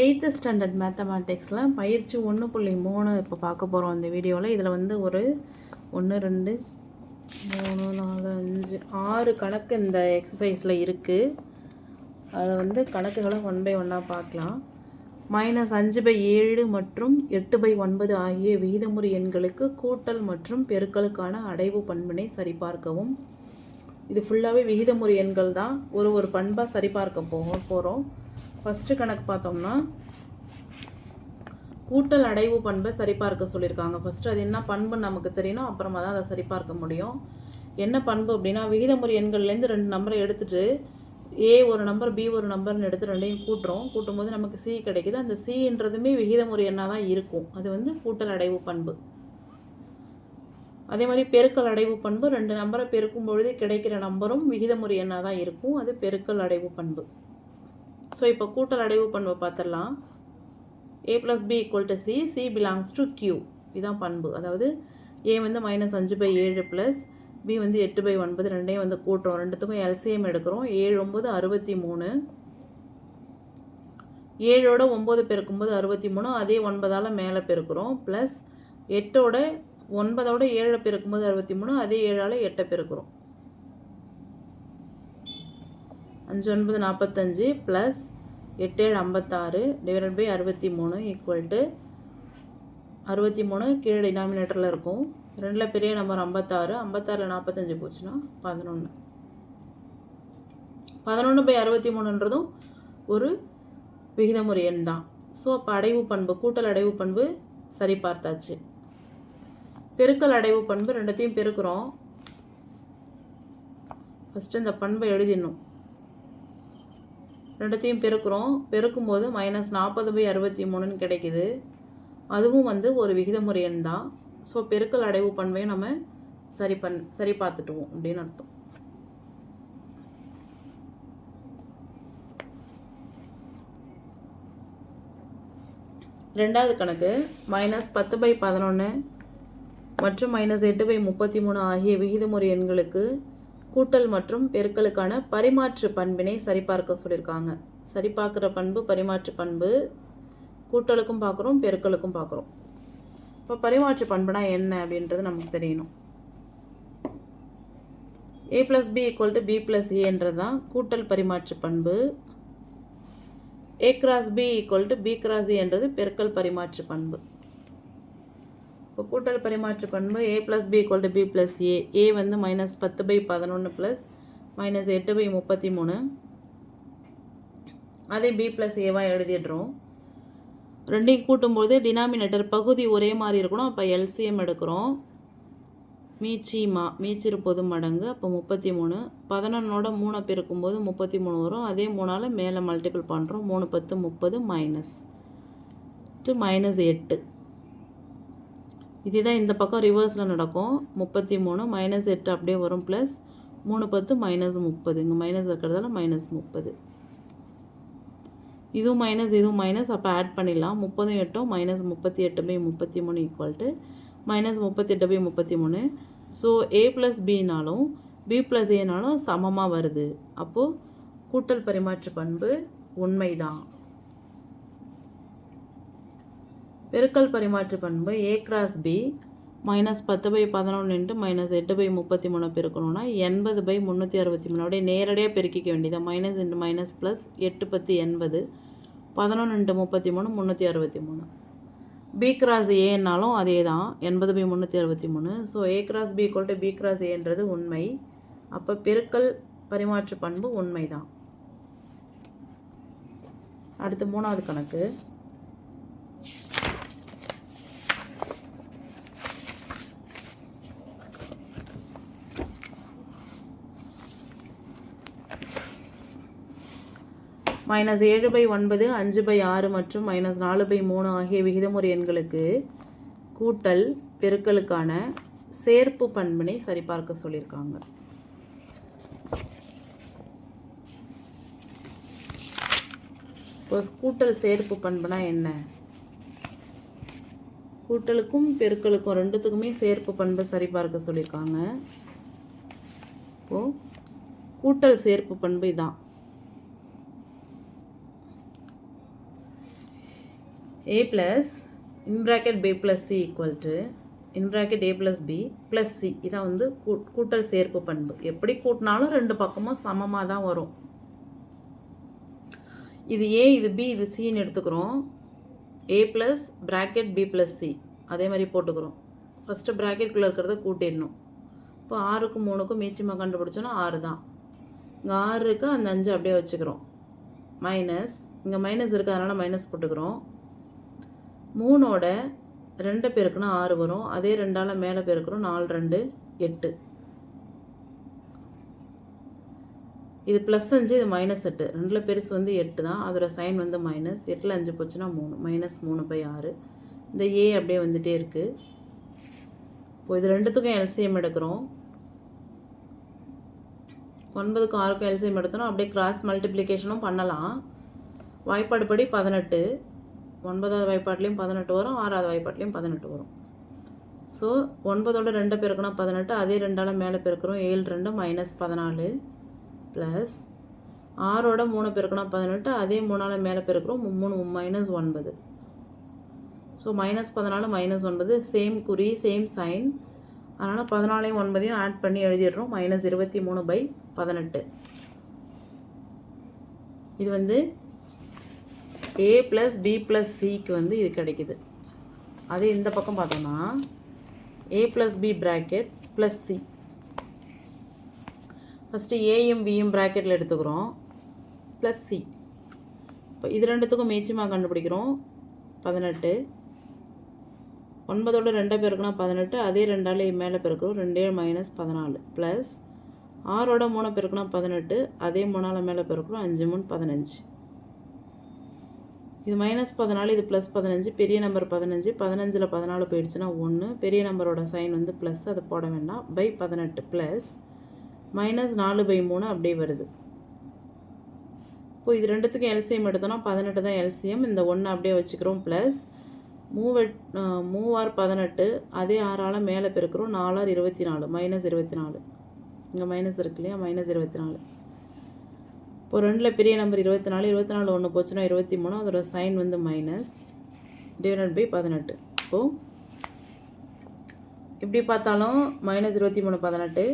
Eighth standard மேத்தமேட்டிக்ஸில் பயிற்சி ஒன்று புள்ளி மூணு இப்போ பார்க்க போகிறோம் இந்த வீடியோவில் இதில் வந்து ஒரு ஒன்று ரெண்டு மூணு நாலு அஞ்சு ஆறு கணக்கு இந்த எக்ஸசைஸில் இருக்குது அதை வந்து கணக்குகளை ஒன் பை ஒன்னாக பார்க்கலாம். மைனஸ் அஞ்சு பை ஏழு மற்றும் எட்டு பை ஒன்பது ஆகிய விகிதமுறை எண்களுக்கு கூட்டல் மற்றும் பெருக்கலுக்கான அடைவு பண்பினை சரிபார்க்கவும். இது ஃபுல்லாகவே விகிதமுறை எண்கள் தான். ஒரு ஒரு பண்பாக சரிபார்க்க போக போகிறோம் ஃபஸ்ட்டு கணக்கு பார்த்தோம்னா கூட்டல் அடைவு பண்பை சரிபார்க்க சொல்லியிருக்காங்க. ஃபஸ்ட்டு அது என்ன பண்பு நமக்கு தெரியணும். அப்புறமா தான் அதை சரிபார்க்க முடியும். என்ன பண்பு அப்படின்னா விகிதமுறை எண்கள்லேருந்து ரெண்டு நம்பரை எடுத்துட்டு ஏ ஒரு நம்பர் பி ஒரு நம்பர்னு எடுத்து ரெண்டையும் கூட்டுறோம். கூட்டும்போது நமக்கு சி கிடைக்குது. அந்த சின்றதுமே விகிதமுறை எண்ணாக தான் இருக்கும். அது வந்து கூட்டல் அடைவு பண்பு. அதே மாதிரி பெருக்கல் அடைவு பண்பு ரெண்டு நம்பரை பெருக்கும் பொழுது கிடைக்கிற நம்பரும் விகிதமுறை எண்ணாக தான் இருக்கும். அது பெருக்கல் அடைவு பண்பு. ஸோ இப்போ கூட்டல் அடைவு பண்பை பார்த்துடலாம். A plus B equal to C C belongs to Q இதுதான் பண்பு. அதாவது ஏ வந்து மைனஸ் அஞ்சு பை ஏழு ப்ளஸ் பி வந்து எட்டு பை ஒன்பது ரெண்டையும் வந்து கூட்டுறோம். ரெண்டுத்துக்கும் எல்சிஎம் எடுக்கிறோம். ஏழு ஒம்பது அறுபத்தி மூணு. ஏழோட ஒம்பது பெருக்கும்போது அறுபத்தி மூணு அதே ஒன்பதால் மேலே பெருக்கிறோம். ப்ளஸ் எட்டோட ஒன்பதோட ஏழை பெருக்கும்போது அறுபத்தி மூணு அதே ஏழால் எட்டை பெருக்கிறோம். அஞ்சு ஒன்பது நாற்பத்தஞ்சு ப்ளஸ் எட்டு ஏழு ஐம்பத்தாறு டிவைடட் பை அறுபத்தி மூணு ஈக்குவல் டு அறுபத்தி மூணு கீழே டினாமினேட்டரில் இருக்கும். ரெண்டில் பெரிய நம்பர் ஐம்பத்தாறு ஐம்பத்தாறில் நாற்பத்தஞ்சு போச்சுன்னா பதினொன்று பதினொன்று பை அறுபத்தி மூணுன்றதும் ஒரு விகிதமுறை எண் தான். ஸோ அப்போ அடைவு பண்பு கூட்டல் அடைவு பண்பு சரி பார்த்தாச்சு. பெருக்கல் அடைவு பண்பு ரெண்டுத்தையும் பெருக்கிறோம். ஃபஸ்ட்டு இந்த பண்பை எழுதிடணும். ரெண்டுத்தையும் பெருக்கிறோம். பெருக்கும்போது மைனஸ் நாற்பது பை அறுபத்தி மூணுன்னு கிடைக்குது. அதுவும் வந்து ஒரு விகிதமுறை எண் தான். ஸோ பெருக்கல் அடைவு பண்பையும் நம்ம சரி பண் சரி பார்த்துட்டுவோம் அப்படின்னு அர்த்தம். ரெண்டாவது கணக்கு மைனஸ் பத்து பை பதினொன்று மற்றும் மைனஸ் எட்டு பை முப்பத்தி மூணு ஆகிய விகிதமுறை எண்களுக்கு கூட்டல் மற்றும் பெருக்கலுக்கான பரிமாற்று பண்பினை சரிபார்க்க சொல்லியிருக்காங்க. சரிபார்க்குற பண்பு பரிமாற்று பண்பு கூட்டலுக்கும் பார்க்குறோம் பெருக்கலுக்கும் பார்க்குறோம். இப்போ பரிமாற்று பண்புனா என்ன அப்படின்றது நமக்கு தெரியணும். A plus B equal to B plus ஏன்றது தான் கூட்டல் பரிமாற்று பண்பு. A cross B equal to B cross என்றது பெருக்கல் பரிமாற்று பண்பு. இப்போ கூட்டல் பரிமாற்று பண்பு A plus B equal to B plus A A வந்து மைனஸ் பத்து பை பதினொன்று ப்ளஸ் மைனஸ் எட்டு பை முப்பத்தி மூணு அதே பி ப்ளஸ் ஏவாக எழுதிடுறோம். ரெண்டையும் கூட்டும்போது டினாமினேட்டர் பகுதி ஒரே மாதிரி இருக்கணும். அப்போ எல்சிஎம் எடுக்கிறோம். மீச்சி மா மீச்சிருப்பது மடங்கு. அப்போ முப்பத்தி மூணு பதினொன்னோட மூணை பெருக்கும்போது முப்பத்தி மூணு வரும். அதே மூணால் மேலே மல்டிபிள் பண்ணுறோம் மூணு பத்து முப்பது மைனஸ் டு மைனஸ் எட்டு. இதுதான் இந்த பக்கம் ரிவர்ஸில் நடக்கும். முப்பத்தி மூணு மைனஸ் எட்டு அப்படியே வரும் ப்ளஸ் மூணு பத்து மைனஸ் முப்பது. இங்கே மைனஸ் இருக்கிறதால மைனஸ் முப்பது. இதுவும் மைனஸ் இதுவும் மைனஸ் அப்போ ஆட் பண்ணிடலாம். முப்பதும் எட்டும் மைனஸ் முப்பத்தி எட்டு பை முப்பத்தி மூணு ஈக்குவல் டு மைனஸ் முப்பத்தி எட்டு பை முப்பத்தி மூணு. ஸோ ஏ ப்ளஸ் பினாலும் பி ப்ளஸ் ஏனாலும் சமமாக வருது. அப்போது கூட்டல் பரிமாற்று பண்பு உண்மைதான். பெருக்கல் பரிமாற்று பண்பு ஏ கிராஸ் பி மைனஸ் பத்து பை பதினொன்று இன்ட்டு மைனஸ் எட்டு பை முப்பத்தி மூணு பெருக்கணும்னா எண்பது பை முந்நூற்றி அறுபத்தி மூணு அப்படியே நேரடியாக பெருக்கிக்க வேண்டியதான் மைனஸ் இன்ட்டு மைனஸ் ப்ளஸ் எட்டு பத்து எண்பது பதினொன்று இன்ட்டு முப்பத்தி மூணு முந்நூற்றி அறுபத்தி மூணு பி கிராஸ் ஏன்னாலும் அதே தான். எண்பது பை முந்நூற்றி அறுபத்தி மூணு so A cross B equal to B cross ஏன்றது உண்மை. அப்போ பெருக்கல் பரிமாற்று பண்பு உண்மை தான். அடுத்து மூணாவது கணக்கு. மைனஸ் ஏழு பை ஒன்பது அஞ்சு பை ஆறு மற்றும் மைனஸ் நாலு பை மூணு ஆகிய விகிதமுறை எண்களுக்கு கூட்டல் பெருக்கலுக்கான சேர்ப்பு பண்பினை சரிபார்க்க சொல்லியிருக்காங்க. இப்போ கூட்டல் சேர்ப்பு பண்புனா என்ன? கூட்டலுக்கும் பெருக்கலுக்கும் ரெண்டுத்துக்குமே சேர்ப்பு பண்பை சரிபார்க்க சொல்லியிருக்காங்க. இப்போது கூட்டல் சேர்ப்பு பண்பு இதான். A plus in bracket B plus C equal to in bracket A plus B plus C இதான் வந்து கூ- கூட்டல் சேர்ப்பு பண்பு. எப்படி கூட்டினாலும் ரெண்டு பக்கமும் சமமாக தான் வரும். இது ஏ இது பி இது சின்னு எடுத்துக்கிறோம். A plus bracket B plus C அதே மாதிரி போட்டுக்கிறோம். ஃபஸ்ட்டு ப்ராக்கெட்குள்ளே இருக்கிறத கூட்டிடணும். இப்போ ஆறுக்கும் மூணுக்கும் மீச்சமாக கண்டுபிடிச்சோன்னா ஆறு தான். இங்கே ஆறு அந்த அஞ்சு அப்படியே வச்சுக்கிறோம். மைனஸ் இங்கே மைனஸ் இருக்குது அதனால் மைனஸ் போட்டுக்கிறோம். மூணோட ரெண்டு பேருக்குன்னா ஆறு வரும். அதே ரெண்டால் மேலே பெருக்கிறோம் நாலு ரெண்டு எட்டு. இது ப்ளஸ் அஞ்சு இது மைனஸ் எட்டு. ரெண்டில் பெருசு வந்து எட்டு தான். அதோட சைன் வந்து மைனஸ் எட்டில் அஞ்சு போச்சுன்னா மூணு. மைனஸ் மூணு பை ஆறு. இந்த ஏ அப்படியே வந்துகிட்டே இருக்குது இப்போ இது ரெண்டுத்துக்கும் எல்சிஎம் எடுக்கிறோம். ஒன்பதுக்கும் ஆறுக்கும் எல்சிஎம் எடுத்தோம் அப்படியே கிராஸ் மல்டிப்ளிகேஷனும் பண்ணலாம். வாய்ப்பாடு படி பதினெட்டு. ஒன்பதாவது வாய்ப்பாட்லேயும் பதினெட்டு வரும் ஆறாவது வாய்ப்பாட்லேயும் பதினெட்டு வரும். ஸோ ஒன்பதோட ரெண்டு பெருக்குனா பதினெட்டு அதே ரெண்டால் மேலே பெருக்கிறோம் ஏழு ரெண்டு மைனஸ் பதினாலு ப்ளஸ் ஆறோட மூணு பெருக்குனா பதினெட்டு அதே மூணால் மேலே பெருக்கிறோம் மூணு மைனஸ் ஒன்பது. ஸோ மைனஸ் பதினாலு மைனஸ் ஒன்பது சேம் குறி சேம் சைன் அதனால் பதினாலையும் ஒன்பதையும் ஆட் பண்ணி எழுதிடுறோம் மைனஸ் இருபத்தி மூணு பை பதினெட்டு. இது வந்து ஏ ப்ளஸ் பி ப்ளஸ் சிக்கு வந்து இது கிடைக்குது. அதே இந்த பக்கம் பார்த்தோம்னா A plus B bracket plus C first ஏயும் பியும் ப்ராக்கெட்டில் எடுத்துக்கிறோம். ப்ளஸ் சி இப்போ இது ரெண்டுத்துக்கும் மீச்சமாக கண்டுபிடிக்கிறோம். பதினெட்டு. ஒன்பதோட ரெண்டை பெருக்குனா பதினெட்டு அதே ரெண்டால் மேலே பெருக்கிறோம். ரெண்டே மைனஸ் பதினாலு. ப்ளஸ் ஆறோட மூணு பெருக்குனா பதினெட்டு அதே மூணால் மேலே பெருக்கிறோம். அஞ்சு மூணு பதினஞ்சு. இது மைனஸ் பதினாலு இது ப்ளஸ் பதினஞ்சு பெரிய நம்பர் பதினஞ்சு பதினஞ்சில் பதினாலு போயிடுச்சுன்னா ஒன்று பெரிய நம்பரோட சைன் வந்து ப்ளஸ் அதை போட வேண்டாம். பை பதினெட்டு ப்ளஸ் மைனஸ் நாலு பை மூணு அப்படியே வருது. இப்போ இது ரெண்டுத்துக்கும் எல்சிஎம் எடுத்தோம்னா பதினெட்டு தான் எல்சிஎம் இந்த ஒன்று அப்படியே வச்சுக்கிறோம் ப்ளஸ் மூவெட் மூவார் பதினெட்டு அதே ஆறால் மேலே பெருக்கிறோம். நாலார் இருபத்தி நாலு மைனஸ் இருபத்தி நாலு. இங்கே மைனஸ் இருக்கு இல்லையா? மைனஸ் இருபத்தி நாலு. இப்போ ரெண்டில் பெரிய நம்பர் இருபத்தி நாலு இருபத்தி நாலு ஒன்று போச்சுன்னா இருபத்தி மூணு அதோட சைன் வந்து மைனஸ் டிவைடட் பை பதினெட்டு. இப்போது இப்படி பார்த்தாலும் மைனஸ் இருபத்தி மூணு பதினெட்டு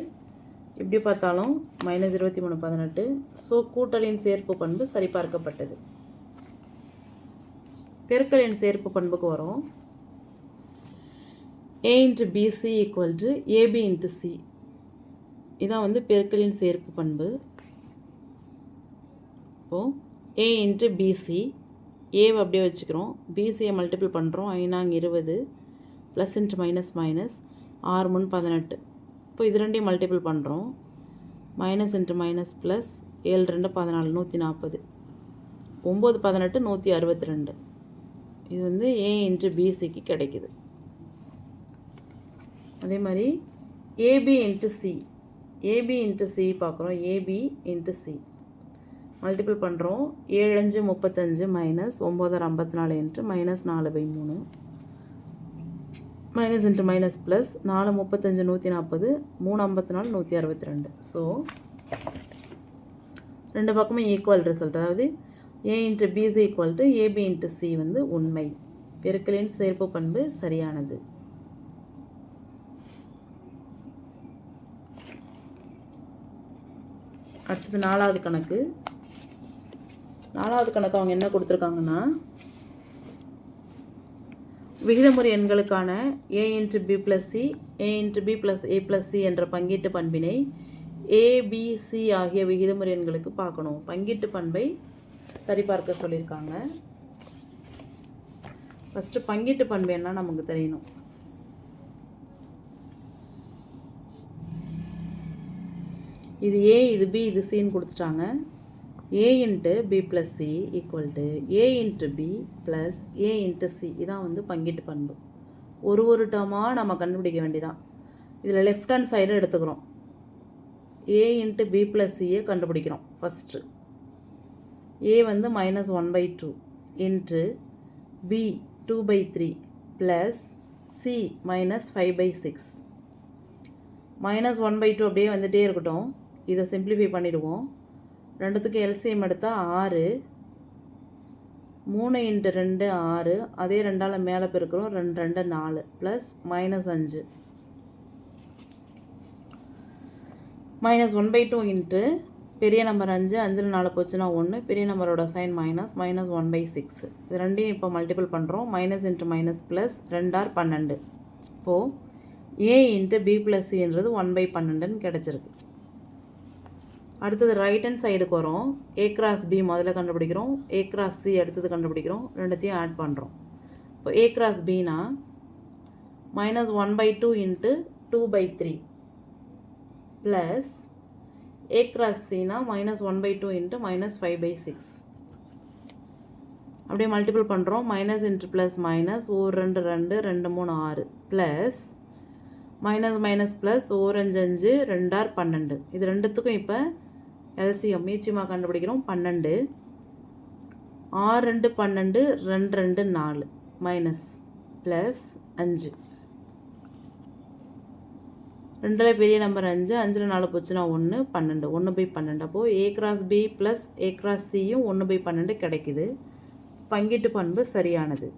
இப்படி பார்த்தாலும் மைனஸ் இருபத்தி மூணு பதினெட்டு. ஸோ கூட்டலின் சேர்ப்பு பண்பு சரிபார்க்கப்பட்டது. பெருக்கலின் சேர்ப்பு பண்புக்கு வரும். A into B C equal to A B into C இதான் வந்து பெருக்கலின் சேர்ப்பு பண்பு. இப்போது ஏ இன்ட்டு பிசி ஏவை அப்படியே வச்சுக்கிறோம். பிசியை மல்டிபிள் பண்ணுறோம் ஐநாங்க இருபது ப்ளஸ் இன்ட்டு மைனஸ் மைனஸ் ஆறு மூணு பதினெட்டு. இப்போ இது ரெண்டையும் மல்டிபிள் பண்ணுறோம் மைனஸ் இன்ட்டு மைனஸ் ப்ளஸ் ஏழு ரெண்டு பதினாலு நூற்றி நாற்பது ஒம்பது பதினெட்டு நூற்றி அறுபத்தி ரெண்டு இது வந்து ஏ இன்ட்டு பிசிக்கு கிடைக்குது. அதே மாதிரி A B into C A B into C பார்க்குறோம். A B into C multiple பண்ணுறோம் ஏழு அஞ்சு முப்பத்தஞ்சு மைனஸ் ஒம்போதரை ஐம்பத்தி நாலு இன்ட்டு மைனஸ் நாலு பை மூணு. மைனஸ் இன்ட்டு மைனஸ் ப்ளஸ் நாலு முப்பத்தஞ்சு நூற்றி நாற்பது மூணு ஐம்பத்தி நாலு நூற்றி அறுபத்தி ரெண்டு ஸோ ரெண்டு பக்கமும் ஈக்குவல் ரிசல்ட் அதாவது A into B C equal to A B into C வந்து உண்மை. பெருக்கலின் சேர்ப்பு பண்பு சரியானது. அடுத்தது நாலாவது கணக்கு. நாலாவது கணக்கு அவங்க என்ன கொடுத்துருக்காங்கன்னா விகிதமுறை எண்களுக்கான A into B plus C A into B plus A plus C என்ற பங்கீட்டு பண்பினை ஏபிசி ஆகிய விகிதமுறை எண்களுக்கு பார்க்கணும். பங்கீட்டு பண்பை சரிபார்க்க சொல்லியிருக்காங்க. ஃபஸ்ட்டு பங்கீட்டு பண்பு என்ன நமக்கு தெரியணும். இது ஏ இது பி இது சின்னு கொடுத்துட்டாங்க. A into B plus C equal to A into B plus A into C இதான் வந்து பங்கீட்டு பண்பு. ஒரு ஒரு டேர்மாக நம்ம கண்டுபிடிக்க வேண்டியதான் இதில் லெஃப்ட் ஹேண்ட் சைடு எடுத்துக்கிறோம். ஏ இன்ட்டு பி ப்ளஸ் சியை கண்டுபிடிக்கிறோம் ஃபஸ்ட்டு ஏ வந்து minus one by two into B two by three plus C minus five by six minus one by two அப்படியே வந்துகிட்டே இருக்கட்டும். இதை சிம்பிளிஃபை பண்ணிவிடுவோம் ரெண்டுத்துக்கும் எல்சிஎம் எடுத்தால் ஆறு. மூணு இன்ட்டு ரெண்டு ஆறு. அதே ரெண்டால் மேலே பெருக்கிறோம். ரெண்டு ரெண்டு நாலு. ப்ளஸ் மைனஸ் அஞ்சு. Minus one by two into பெரிய நம்பர் அஞ்சு அஞ்சில் நாலு போச்சுன்னா ஒன்று பெரிய நம்பரோட sign minus minus one by six இது ரெண்டையும் இப்போ மல்டிபிள் பண்ணுறோம் மைனஸ் இன்ட்டு மைனஸ் ப்ளஸ் ரெண்டார் பன்னெண்டு. இப்போது ஏ இன்ட்டு பி ப்ளஸ் சின்றது ஒன் பை பன்னெண்டுன்னு கிடச்சிருக்கு. அடுத்தது ரைட் ஹேண்ட் சைடுக்கு வரோம் ஏ கிராஸ் பி முதல்ல கண்டுபிடிக்கிறோம். ஏ கிராஸ் சி அடுத்தது கண்டுபிடிக்கிறோம். ரெண்டுத்தையும் ஆட் பண்ணுறோம் இப்போ A cross Bina minus one by two into two by three plus A cross சினா minus one by two into minus five by six அப்படியே மல்டிபிள் பண்ணுறோம் மைனஸ் இன்ட்டு ப்ளஸ் மைனஸ் ஓர் ரெண்டு ரெண்டு ரெண்டு மூணு ஆறு ப்ளஸ் மைனஸ் மைனஸ் ப்ளஸ் ஓரஞ்சு அஞ்சு ரெண்டார் பன்னெண்டு. இது ரெண்டுத்துக்கும் இப்போ எல்சிஎம் மீச்சியமாக கண்டுபிடிக்கிறோம் பன்னெண்டு. ஆறு ரெண்டு பன்னெண்டு ரெண்டு ரெண்டு நாலு. மைனஸ் ப்ளஸ் அஞ்சு. ரெண்டில் பெரிய நம்பர் அஞ்சு அஞ்சில் நாலு போச்சுன்னா ஒன்று பன்னெண்டு. ஒன்று பை பன்னெண்டு. அப்போது A cross B plus A cross சியும் ஒன்று பை பன்னெண்டு கிடைக்குது. பங்கீட்டு பண்பு சரியானது.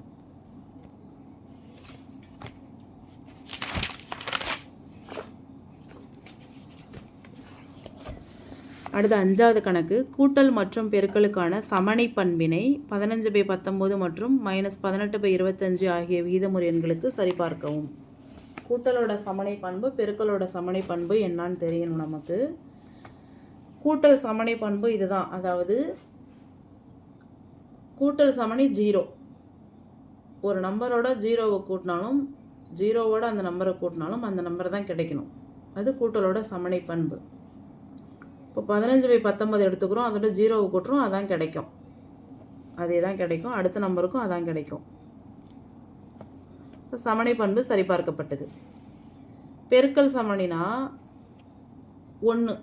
அடுத்த அஞ்சாவது கணக்கு கூட்டல் மற்றும் பெருக்கலுக்கான சமனை பண்பினை பதினஞ்சு பை பத்தொம்போது மற்றும் மைனஸ் பதினெட்டு பை இருபத்தஞ்சு ஆகிய விகிதமுறை எண்களுக்கு சரிபார்க்கவும். கூட்டலோட சமணி பண்பு பெருக்கலோட சமணி பண்பு என்னான்னு தெரியணும் நமக்கு. கூட்டல் சமணி பண்பு இதுதான். அதாவது கூட்டல் சமணி ஜீரோ. ஒரு நம்பரோட ஜீரோவை கூட்டினாலும் ஜீரோவோட அந்த நம்பரை கூட்டினாலும் அந்த நம்பர் தான் கிடைக்கணும். அது கூட்டலோட சமனை பண்பு. இப்போ பதினஞ்சு பை பத்தொம்பது எடுத்துக்கிறோம் அதோட ஜீரோவை கூட்டுறோம் அதான் கிடைக்கும். அதே தான் கிடைக்கும். அடுத்த நம்பருக்கும் அதான் கிடைக்கும். இப்போ சமணி பண்பு சரிபார்க்கப்பட்டது. பெருக்கல் சமணினா ஒன்று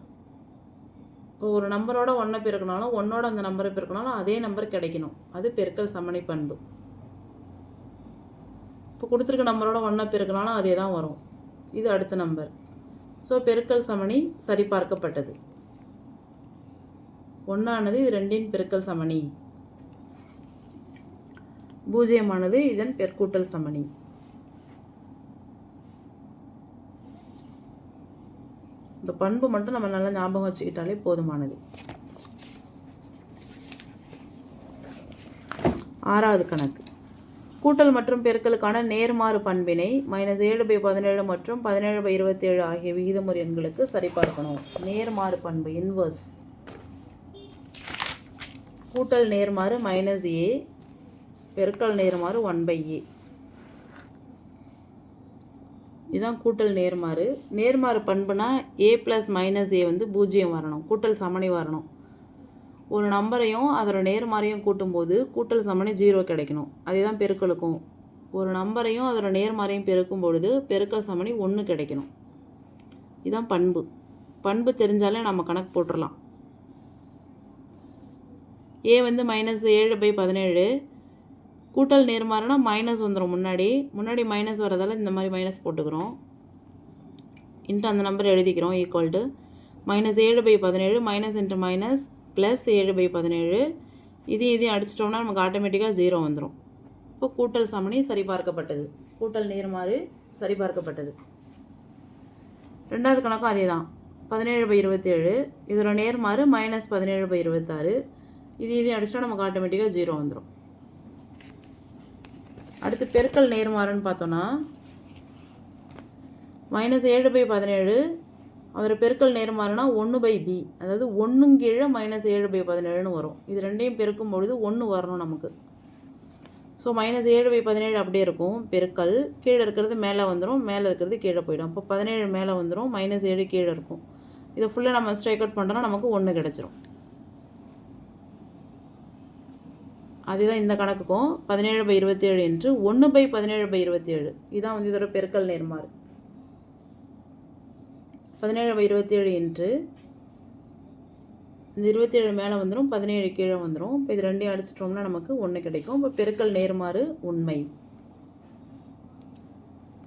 இப்போ ஒரு நம்பரோட ஒன்றை பெருக்கினாலும் ஒன்னோட அந்த நம்பரை பெருக்கினாலும் அதே நம்பர் கிடைக்கணும். அது பெருக்கல் சமணி பண்பு. இப்போ கொடுத்துருக்க நம்பரோட ஒன்றை பெருக்கினாலும் அதே தான் வரும். இது அடுத்த நம்பர். ஸோ பெருக்கல் சமணி சரிபார்க்கப்பட்டது. ஒன்றானது இது ரெண்டின் பெருக்கல் சமணி. பூஜ்ஜியமானது இதன் பெருக்கூட்டல் சமணி. இந்த பண்பு மட்டும் நம்ம நல்லா ஞாபகம் வச்சுக்கிட்டாலே போதுமானது. ஆறாவது கணக்கு. கூட்டல் மற்றும் பெருக்கலுக்கான நேர்மாறு பண்பினை மைனஸ் ஏழு பை பதினேழு மற்றும் பதினேழு பை இருபத்தேழு ஆகிய விகிதமுறை எண்களுக்கு சரிபார்க்கணும். நேர்மாறு பண்பு இன்வர்ஸ் கூட்டல் நேர்மாறு மைனஸ் ஏ பெருக்கல் நேர்மாறு ஒன் பை ஏ இதுதான் கூட்டல் நேர்மாறு. நேர்மாறு பண்புனா ஏ ப்ளஸ் மைனஸ் ஏ வந்து பூஜ்ஜியம் வரணும். கூட்டல் சமணி வரணும். ஒரு நம்பரையும் அதோட நேர்மாறையும் கூட்டும்போது கூட்டல் சமணி ஜீரோ கிடைக்கணும். அதே தான் பெருக்கலுக்கும். ஒரு நம்பரையும் அதோட நேர்மாறையும் பெருக்கும் பொழுது பெருக்கல் சமணி ஒன்று கிடைக்கணும். இதுதான் பண்பு. பண்பு தெரிஞ்சாலே நம்ம கணக்கு போட்டுடலாம் ஏ வந்து மைனஸ் ஏழு பை பதினேழு. கூட்டல் நேர்மாறுனா மைனஸ் வந்துடும் முன்னாடி. முன்னாடி மைனஸ் வரதால் இந்த மாதிரி மைனஸ் போட்டுக்கிறோம். இன்ட்டு அந்த நம்பர் எழுதிக்கிறோம் ஈக்குவல் டு மைனஸ் ஏழு பை பதினேழு மைனஸ் இன்ட்டு மைனஸ் ப்ளஸ் ஏழு பை பதினேழு. இது இதையும் அடிச்சிட்டோம்னா நமக்கு ஆட்டோமேட்டிக்காக ஜீரோ வந்துடும் இப்போ கூட்டல் சமணி சரிபார்க்கப்பட்டது. கூட்டல் நேர்மாறு சரிபார்க்கப்பட்டது. ரெண்டாவது கணக்கும் அதே தான் பதினேழு பை இருபத்தேழு. இதோட நேர்மாறு மைனஸ் பதினேழு பை இருபத்தாறு. இது இதையும் அடிச்சிட்டா நமக்கு ஆட்டோமேட்டிக்காக ஜீரோ வந்துடும் அடுத்து பெருக்கல் நேர்மாறுன்னு பார்த்தோன்னா மைனஸ் ஏழு பை பதினேழு அதோட பெருக்கல் நேர்மாறுனா ஒன்று பை பி அதாவது ஒன்றும் கீழே மைனஸ் ஏழு பை பதினேழுன்னு வரும். இது ரெண்டையும் பெருக்கும் பொழுது ஒன்று வரணும் நமக்கு. ஸோ மைனஸ் ஏழு பை பதினேழு அப்படியே இருக்கும். பெருக்கல். கீழே இருக்கிறது மேலே வந்துடும் மேலே இருக்கிறது கீழே போயிடும். அப்போ பதினேழு மேலே வந்துடும் மைனஸ் ஏழு கீழே இருக்கும். இதை ஃபுல்லாக நம்ம ஸ்ட்ரைக் அவுட் பண்ணுறோன்னா நமக்கு ஒன்று கிடச்சிரும். அதுதான் இந்த கணக்குக்கும் பதினேழு பை இருபத்தேழு என்று ஒன்று பை பதினேழு பை இருபத்தேழு. இதுதான் வந்து இதோட பெருக்கல் நேர்மாறு. பதினேழு பை இருபத்தேழு என்று இந்த இருபத்தேழு மேலே வந்துடும் பதினேழு கீழே வந்துடும் இப்போ இது ரெண்டையும் அடிச்சிட்டோம்னா நமக்கு ஒன்று கிடைக்கும். இப்போ பெருக்கல் நேர்மாறு உண்மை.